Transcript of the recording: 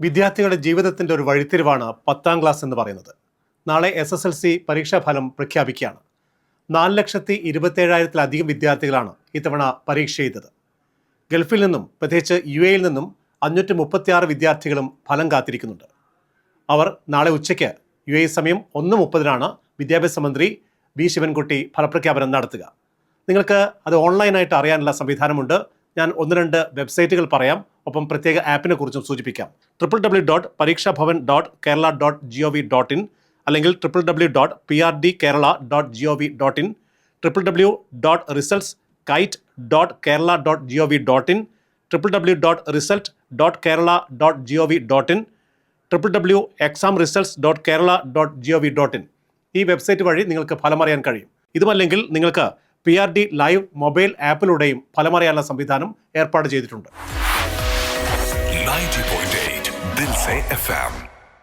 വിദ്യാർത്ഥികളുടെ ജീവിതത്തിന്റെ ഒരു വഴിത്തിരിവാണ് പത്താം ക്ലാസ് എന്ന് പറയുന്നത്. നാളെ എസ് എസ് എൽ സി പരീക്ഷാഫലം പ്രഖ്യാപിക്കുകയാണ്. നാല് ലക്ഷത്തി ഇരുപത്തേഴായിരത്തിലധികം വിദ്യാർത്ഥികളാണ് ഇത്തവണ പരീക്ഷ ചെയ്തത് ഗൾഫിൽ നിന്നും പ്രത്യേകിച്ച് യു എയിൽ നിന്നും അഞ്ഞൂറ്റി മുപ്പത്തിയാറ് വിദ്യാർത്ഥികളും ഫലം കാത്തിരിക്കുന്നുണ്ട്. അവർ നാളെ ഉച്ചയ്ക്ക് യു എ സമയം ഒന്ന് മുപ്പതിനാണ് വിദ്യാഭ്യാസ മന്ത്രി വി ശിവൻകുട്ടി ഫലപ്രഖ്യാപനം നടത്തുക. നിങ്ങൾക്ക് അത് ഓൺലൈനായിട്ട് അറിയാനുള്ള സംവിധാനമുണ്ട്. ഞാൻ ഒന്ന് രണ്ട് വെബ്സൈറ്റുകൾ പറയാം. ഒപ്പം പ്രത്യേക ആപ്പിനെ കുറിച്ചും സൂചിപ്പിക്കാം. Triple W dot Pareeksha Bhavan dot Kerala dot G O V dot in അല്ലെങ്കിൽ triple W dot P R D Kerala dot G O V dot in triple W dot results kite dot Kerala dot G O V dot in triple W dot result dot Kerala dot G O V dot in triple W exam results dot Kerala dot G O V dot in ഈ website വഴി നിങ്ങൾക്ക് ഫലമറിയാൻ കഴിയും. ഇതുമല്ലെങ്കിൽ നിങ്ങൾക്ക് P R D live mobile ആപ്പിലൂടെയും ഫലമറിയാനുള്ള സംവിധാനം ഏർപ്പാട് ചെയ്തിട്ടുണ്ട്. Дельце ФМ.